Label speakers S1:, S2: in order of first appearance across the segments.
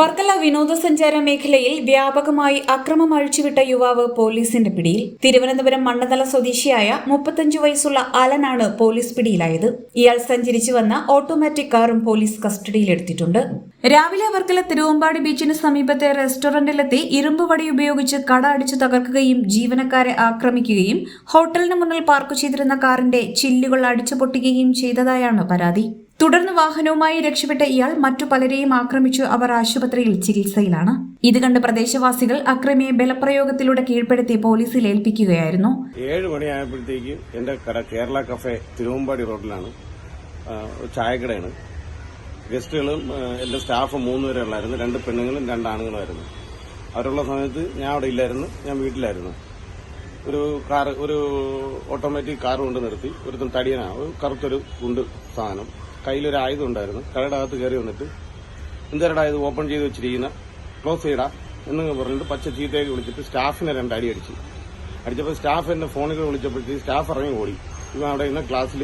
S1: വർക്കല വിനോദസഞ്ചാര മേഖലയിൽ വ്യാപകമായി അക്രമം അഴിച്ചുവിട്ട യുവാവ് പോലീസിന്റെ പിടിയിൽ. തിരുവനന്തപുരം മണ്ണതല സ്വദേശിയായ മുപ്പത്തഞ്ചു വയസ്സുള്ള അലനാണ് പോലീസ് പിടിയിലായത്. ഇയാൾ സഞ്ചരിച്ചു വന്ന ഓട്ടോമാറ്റിക് കാറും പോലീസ് കസ്റ്റഡിയിലെടുത്തിട്ടുണ്ട്. രാവിലെ വർക്കല തിരുവമ്പാടി ബീച്ചിന് സമീപത്തെ റെസ്റ്റോറന്റിലെത്തി ഇരുമ്പ് വടി ഉപയോഗിച്ച് കട അടിച്ചു തകർക്കുകയും ജീവനക്കാരെ ആക്രമിക്കുകയും ഹോട്ടലിന് മുന്നിൽ പാർക്ക് ചെയ്തിരുന്ന കാറിന്റെ ചില്ലുകൾ അടിച്ചു ചെയ്തതായാണ് പരാതി. തുടർന്ന് വാഹനവുമായി രക്ഷപ്പെട്ട ഇയാൾ മറ്റു പലരെയും ആക്രമിച്ചു അവർ ആശുപത്രിയിൽ ചികിത്സയിലാണ്. ഇത് കണ്ട് പ്രദേശവാസികൾ അക്രമിയെ ബലപ്രയോഗത്തിലൂടെ കീഴ്പ്പെടുത്തി പോലീസിൽ ഏൽപ്പിക്കുകയായിരുന്നു.
S2: ഏഴ് മണിയായപ്പോഴത്തേക്ക് എന്റെ കട കേരള കഫേ തിരുവമ്പാടി റോഡിലാണ് ചായക്കടയാണ്. ഗസ്റ്റുകളും എന്റെ സ്റ്റാഫ് മൂന്ന് പേരെ ഉള്ളായിരുന്നു. രണ്ട് പെണ്ണുങ്ങളും രണ്ട് ആണുങ്ങളുമായിരുന്നു. അവരുള്ള സമയത്ത് ഞാൻ അവിടെ ഇല്ലായിരുന്നു ഞാൻ വീട്ടിലായിരുന്നു. ഒരു കാർ ഒരു ഓട്ടോമാറ്റിക് കാർ കൊണ്ട് നിർത്തി. ഒരു തടിയനാണ് കറുത്തൊരു ഗുണ്ട് സാധനം. കയ്യിലൊരു ആയുധം ഉണ്ടായിരുന്നു കടയുടെ അകത്ത് കയറി വന്നിട്ട് എന്തരടാ ഇത്? ഓപ്പൺ ചെയ്ത് വെച്ചിരിക്കുന്ന. ക്ലോസ് ചെയ്യടാ. എന്നൊക്കെ പറഞ്ഞിട്ട് പച്ച ചീത്തയൊക്കെ വിളിച്ചിട്ട് സ്റ്റാഫിനെ രണ്ടടി അടി അടിച്ചു. അടിച്ചപ്പോൾ സ്റ്റാഫ് എന്നെ ഫോണിൽ വിളിച്ചപ്പോഴത്തേക്ക് സ്റ്റാഫ് ഇറങ്ങി ഓടി. ഇവൻ അവിടെ ഇന്ന് ക്ലാസ്സിൽ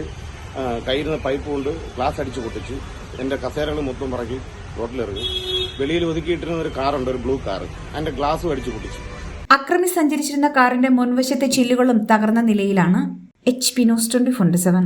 S2: കയ്യിരുന്ന പൈപ്പ് കൊണ്ട് ക്ലാസ് അടിച്ച് പൊട്ടിച്ച് എന്റെ കസേരകൾ മൊത്തം പറക്കി റോട്ടിലിറങ്ങി. വെളിയിൽ ഒതുക്കിയിട്ടിരുന്ന ഒരു കാറുണ്ട് ഒരു ബ്ലൂ കാർ അതിന്റെ ഗ്ലാസ് അടിച്ച് പൊട്ടിച്ചു.
S1: അക്രമി സഞ്ചരിച്ചിരുന്ന കാറിന്റെ മുൻവശത്തെ ചില്ലുകളും തകർന്ന നിലയിലാണ് H P twenty four seven